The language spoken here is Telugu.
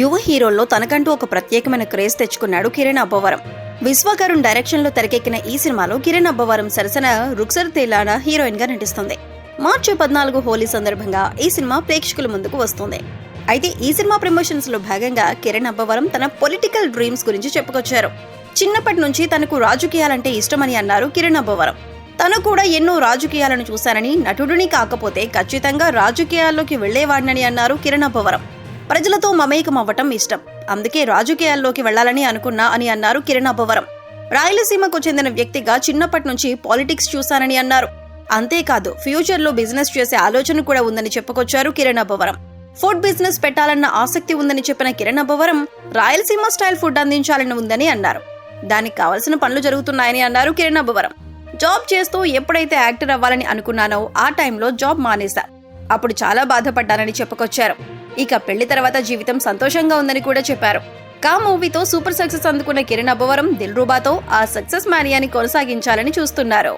యువ హీరోల్లో తనకంటూ ఒక ప్రత్యేకమైన క్రేజ్ తెచ్చుకున్నాడు కిరణ్ అబ్బవరం. విశ్వకరుణ్ డైరెక్షన్లో తెరకెక్కిన ఈ సినిమాలో కిరణ్ అబ్బవరం సరసన రుక్సర్ తేలానా హీరోయిన్గా నటిస్తుంది. మార్చి పద్నాలుగు హోలీ సందర్భంగా ఈ సినిమా ప్రేక్షకుల ముందుకు వస్తుంది. అయితే ఈ సినిమా ప్రమోషన్స్లో భాగంగా కిరణ్ అబ్బవరం తన పొలిటికల్ డ్రీమ్స్ గురించి చెప్పుకొచ్చారు. చిన్నప్పటి నుంచి తనకు రాజకీయాలంటే ఇష్టమని అన్నారు కిరణ్ అబ్బవరం. తను కూడా ఎన్నో రాజకీయాలను చూశానని నటుడిని కాకపోతే ఖచ్చితంగా రాజకీయాల్లోకి వెళ్ళేవాడినని అన్నారు కిరణ్ అబ్బవరం. ప్రజలతో మమేకం అవ్వటం ఇష్టం. అందుకే రాజకీయాల్లోకి వెళ్ళాలని అనుకున్నా అని అన్నారు కిరణ్ అబ్బవరం. రాయలసీమకు చెందిన వ్యక్తిగా చిన్నప్పటి నుంచి పాలిటిక్స్ చూశానని అన్నారు. అంతేకాదు ఫ్యూచర్లో బిజినెస్ చేసే ఆలోచన కూడా ఉందని చెప్పుకొచ్చారు కిరణ్ అబ్బవరం. ఫుడ్ బిజినెస్ పెట్టాలన్న ఆసక్తి ఉందని చెప్పిన కిరణ్ అబ్బవరం రాయలసీమ స్టైల్ ఫుడ్ అందించాలని ఉందని అన్నారు. దానికి కావలసిన పనులు జరుగుతున్నాయని అన్నారు కిరణ్ అబ్బవరం. జాబ్ చేస్తూ ఎప్పుడైతే యాక్టర్ అవ్వాలని అనుకున్నానో ఆ టైంలో జాబ్ మానేశా. అప్పుడు చాలా బాధపడ్డానని చెప్పుకొచ్చారు. ఇక పెళ్ళి తర్వాత జీవితం సంతోషంగా ఉందని కూడా చెప్పారు. కా మూవీతో సూపర్ సక్సెస్ అందుకున్న కిరణ్ అబ్బవరం దిల్ రూబాతో ఆ సక్సెస్ మానియాని కొనసాగించాలని చూస్తున్నారు.